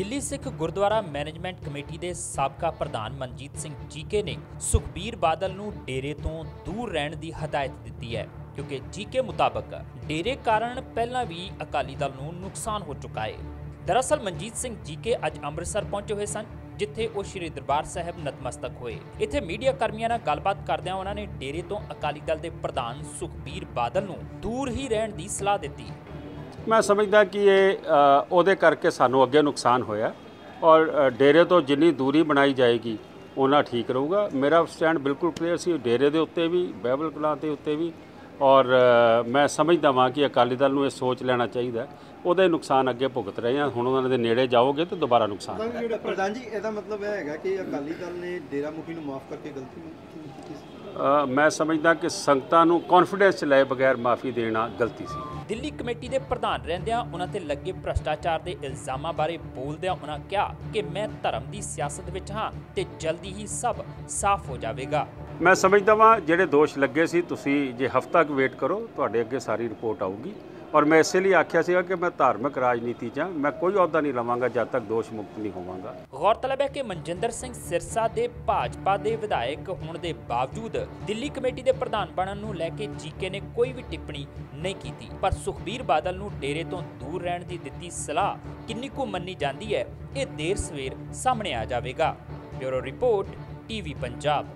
Delhi Sikh Gurdwara management committee ਦੇ ਸਾਬਕਾ ਪ੍ਰਧਾਨ ਮਨਜੀਤ ਸਿੰਘ ਜੀਕੇ ਨੇ ਸੁਖਬੀਰ ਬਾਦਲ ਨੂੰ ਡੇਰੇ ਤੋਂ ਦੂਰ ਰਹਿਣ ਦੀ ਹਦਾਇਤ ਦਿੱਤੀ ਹੈ, ਕਿਉਂਕਿ ਜੀਕੇ ਮੁਤਾਬਕ ਡੇਰੇ ਕਾਰਨ ਪਹਿਲਾਂ ਵੀ ਅਕਾਲੀ ਦਲ ਨੂੰ ਨੁਕਸਾਨ ਹੋ ਚੁੱਕਾ ਹੈ। ਦਰਅਸਲ ਮਨਜੀਤ ਸਿੰਘ ਜੀਕੇ ਅੱਜ ਅੰਮ੍ਰਿਤਸਰ ਪਹੁੰਚੇ ਹੋਏ ਸਨ, ਜਿੱਥੇ ਉਹ ਸ਼੍ਰੀ ਦਰਬਾਰ ਸਾਹਿਬ ਨਤਮਸਤਕ ਹੋਏ। ਇੱਥੇ ਮੀਡੀਆ ਕਰਮੀਆਂ ਨਾਲ ਗੱਲਬਾਤ ਕਰਦਿਆਂ ਉਹਨਾਂ ਨੇ ਡੇਰੇ ਤੋਂ ਅਕਾਲੀ ਦਲ ਦੇ ਪ੍ਰਧਾਨ ਸੁਖਬੀਰ ਬਾਦਲ ਨੂੰ ਦੂਰ ਹੀ ਰਹਿਣ ਦੀ ਸਲਾਹ ਦਿੱਤੀ। ਮੈਂ ਸਮਝਦਾ ਕਿ ਇਹ ਉਹਦੇ ਕਰਕੇ ਸਾਨੂੰ ਅੱਗੇ ਨੁਕਸਾਨ ਹੋਇਆ। ਔਰ ਡੇਰੇ ਤੋਂ ਜਿੰਨੀ ਦੂਰੀ ਬਣਾਈ ਜਾਏਗੀ ਉਹਨਾਂ ਠੀਕ ਰਹੂਗਾ। ਮੇਰਾ ਸਟੈਂਡ ਬਿਲਕੁਲ ਕਲੀਅਰ ਸੀ। ਡੇਰੇ ਦੇ ਉੱਤੇ ਵੀ ਬਾਈਬਲ ਕਲਾਂ ਦੇ ਉੱਤੇ ਵੀ। ਔਰ ਮੈਂ ਸਮਝਦਾ ਵਾਂ ਕਿ ਅਕਾਲੀ ਦਲ ਨੂੰ ਇਹ ਸੋਚ ਲੈਣਾ ਚਾਹੀਦਾ। ਉਹਦੇ ਨੁਕਸਾਨ ਅੱਗੇ ਭੁਗਤ ਰਹੇ ਆ ਹੁਣ ਉਹਨਾਂ ਦੇ ਨੇੜੇ ਜਾਓਗੇ ਤਾਂ ਦੁਬਾਰਾ ਨੁਕਸਾਨ ਪ੍ਰਧਾਨ ਜੀ ਪ੍ਰਧਾਨ ਜੀ ਇਹਦਾ ਮਤਲਬ ਇਹ ਹੈਗਾ ਕਿ ਅਕਾਲੀ ਦਲ ਨੇ ਡੇਰਾ ਮੁਖੀ ਨੂੰ ਮਾਫ ਕਰਕੇ ਗਲਤੀ ਕੀਤੀ ਸੀ। ਮੈਂ ਸਮਝਦਾ ਕਿ ਸੰਗਤਾਂ ਨੂੰ ਕੌਨਫੀਡੈਂਸ 'ਚ ਲਏ ਬਗੈਰ ਮਾਫੀ ਦੇਣਾ ਗਲਤੀ ਸੀ। ਦਿੱਲੀ ਕਮੇਟੀ ਦੇ ਪ੍ਰਧਾਨ ਰਹਿੰਦਿਆਂ ਉਹਨਾਂ ਤੇ ਲੱਗੇ ਭ੍ਰਸ਼ਟਾਚਾਰ ਦੇ ਇਲਜ਼ਾਮਾਂ ਬਾਰੇ ਬੋਲਦਿਆਂ ਉਹਨਾਂ ਕਿਹਾ ਕਿ ਮੈਂ ਧਰਮ ਦੀ ਸਿਆਸਤ ਵਿੱਚ ਹਾਂ ਤੇ ਜਲਦੀ ਹੀ ਸਭ ਸਾਫ਼ ਹੋ ਜਾਵੇਗਾ। ਮੈਂ ਸਮਝਦਾ ਵਾਂ ਜਿਹੜੇ ਦੋਸ਼ ਲੱਗੇ ਸੀ ਤੁਸੀਂ ਜੇ ਹਫ਼ਤਾ ਕੁ ਵੇਟ ਕਰੋ ਤੁਹਾਡੇ ਅੱਗੇ ਸਾਰੀ ਰਿਪੋਰਟ ਆਊਗੀ। ਔਰ ਮੈਂ ਇਸੇ ਲਈ ਆਖਿਆ ਸੀਗਾ ਕਿ ਮੈਂ ਧਾਰਮਿਕ ਰਾਜਨੀਤੀ 'ਚ ਹਾਂ ਮੈਂ ਕੋਈ ਅਹੁਦਾ ਨਹੀਂ ਲਵਾਂਗਾ ਜਦ ਤੱਕ ਦੋਸ਼ ਮੁਕਤ ਨਹੀਂ ਹੋਵਾਂਗਾ। ਗੌਰਤਲਬ ਹੈ ਕਿ ਮਨਜਿੰਦਰ ਸਿੰਘ ਸਿਰਸਾ ਦੇ ਭਾਜਪਾ ਦੇ ਵਿਧਾਇਕ ਹੋਣ ਦੇ ਬਾਵਜੂਦ ਦਿੱਲੀ ਕਮੇਟੀ ਦੇ ਪ੍ਰਧਾਨ ਬਣਨ ਨੂੰ ਲੈ ਕੇ ਜੀਕੇ ਨੇ ਕੋਈ ਵੀ ਟਿੱਪਣੀ ਨਹੀਂ ਕੀਤੀ। ਪਰ ਸੁਖਬੀਰ ਬਾਦਲ ਨੂੰ ਡੇਰੇ ਤੋਂ ਦੂਰ ਰਹਿਣ ਦੀ ਦਿੱਤੀ ਸਲਾਹ ਕਿੰਨੀ ਕੁ ਮੰਨੀ ਜਾਂਦੀ ਹੈ, ਇਹ ਦੇਰ ਸਵੇਰ ਸਾਹਮਣੇ ਆ ਜਾਵੇਗਾ। Bureau report TV Punjab.